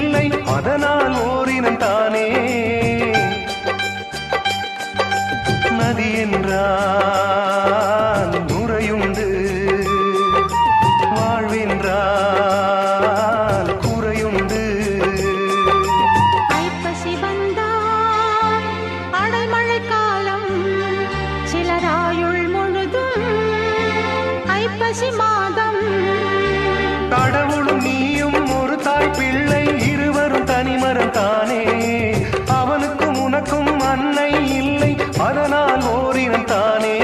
இல்லை அதனால் ஓரினம் தானே. நதி என்றான் முறையுண்டு வாழ்வென்றால் குறையுண்டு. ஐப்பசி வந்தால் அடைமழை காலம் சிலராயுள் முழுதும் மாதம். அதனால் ஓரினம் தானே